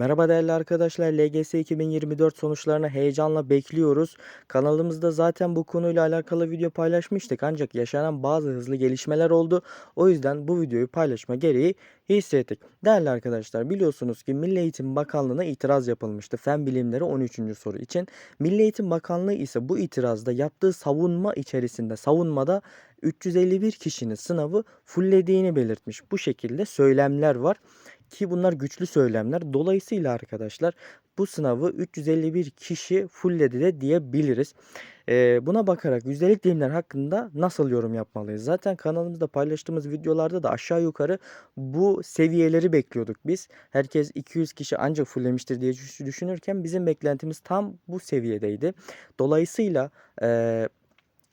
Merhaba değerli arkadaşlar. LGS 2024 sonuçlarını heyecanla bekliyoruz. Kanalımızda zaten bu konuyla alakalı video paylaşmıştık ancak yaşanan bazı hızlı gelişmeler oldu. O yüzden bu videoyu paylaşma gereği hissettik. Değerli arkadaşlar biliyorsunuz ki Milli Eğitim Bakanlığı'na itiraz yapılmıştı. Fen bilimleri 13. soru için. Milli Eğitim Bakanlığı ise bu itirazda yaptığı savunma içerisinde savunmada 351 kişinin sınavı fullediğini belirtmiş. Bu şekilde söylemler var ki bunlar güçlü söylemler. Dolayısıyla arkadaşlar bu sınavı 351 kişi fullledi de diyebiliriz. Ee, buna bakarak yüzdelik dilimler hakkında nasıl yorum yapmalıyız? Zaten kanalımızda paylaştığımız videolarda da aşağı yukarı bu seviyeleri bekliyorduk biz. Herkes 200 kişi ancak fulllemiştir diye düş- düşünürken bizim beklentimiz tam bu seviyedeydi. Dolayısıyla eee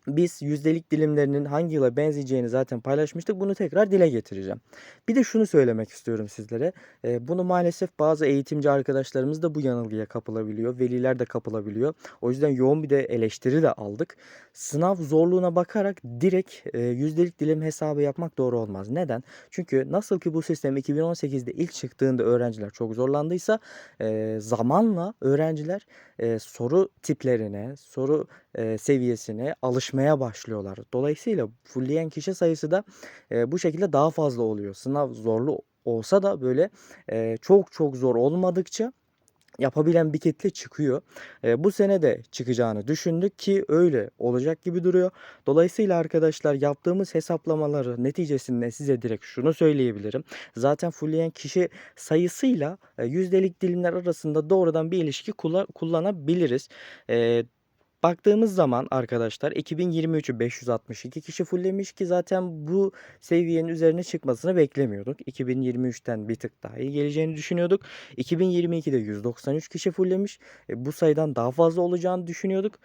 biz yüzdelik dilimlerinin hangi yıla benzeyeceğini zaten paylaşmıştık. Bunu tekrar dile getireceğim. Bir de şunu söylemek istiyorum sizlere. Eee, bunu maalesef bazı eğitimci arkadaşlarımız da bu yanılgıya kapılabiliyor. Veliler de kapılabiliyor. O yüzden yoğun bir de eleştiri de aldık. Sınav zorluğuna bakarak direkt eee, yüzdelik dilim hesabı yapmak doğru olmaz. Neden? Çünkü nasıl ki bu sistem 2018'de ilk çıktığında öğrenciler çok zorlandıysa eee, zamanla öğrenciler eee, soru tiplerine, soru eee, seviyesine alışmaya başlıyorlar. Dolayısıyla fullleyen kişi sayısı da eee, bu şekilde daha fazla oluyor. Sınav zorlu olsa da böyle eee, çok çok zor olmadıkça yapabilen bir kitle çıkıyor. Eee, bu sene de çıkacağını düşündük ki öyle olacak gibi duruyor. Dolayısıyla arkadaşlar yaptığımız hesaplamaları neticesinde size direkt şunu söyleyebilirim. Zaten fullleyen kişi sayısıyla e, yüzdelik dilimler arasında doğrudan bir ilişki kulla- kullanabiliriz. Eee Baktığımız zaman arkadaşlar 2023'ü 562 kişi fulllemiş ki zaten bu seviyenin üzerine çıkmasını beklemiyorduk. 2023'ten bir tık daha iyi geleceğini düşünüyorduk. 2022'de 193 kişi fulllemiş. E, bu sayıdan daha fazla olacağını düşünüyorduk.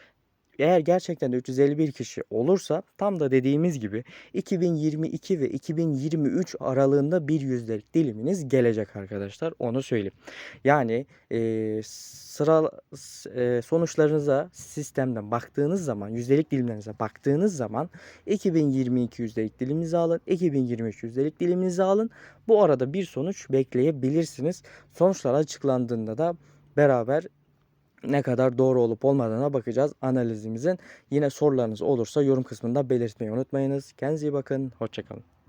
Eğer gerçekten de 351 kişi olursa tam da dediğimiz gibi 2022 ve 2023 aralığında bir yüzdelik diliminiz gelecek arkadaşlar. Onu söyleyeyim. Yani eee, sıra eee, sonuçlarınıza sistemden baktığınız zaman yüzdelik dilimlerinize baktığınız zaman 2022 yüzdelik diliminizi alın, 2023 yüzdelik diliminizi alın. Bu arada bir sonuç bekleyebilirsiniz. Sonuçlar açıklandığında da beraber ne kadar doğru olup olmadığına bakacağız analizimizin. Yine sorularınız olursa yorum kısmında belirtmeyi unutmayınız. Kendinize iyi bakın. Hoşçakalın.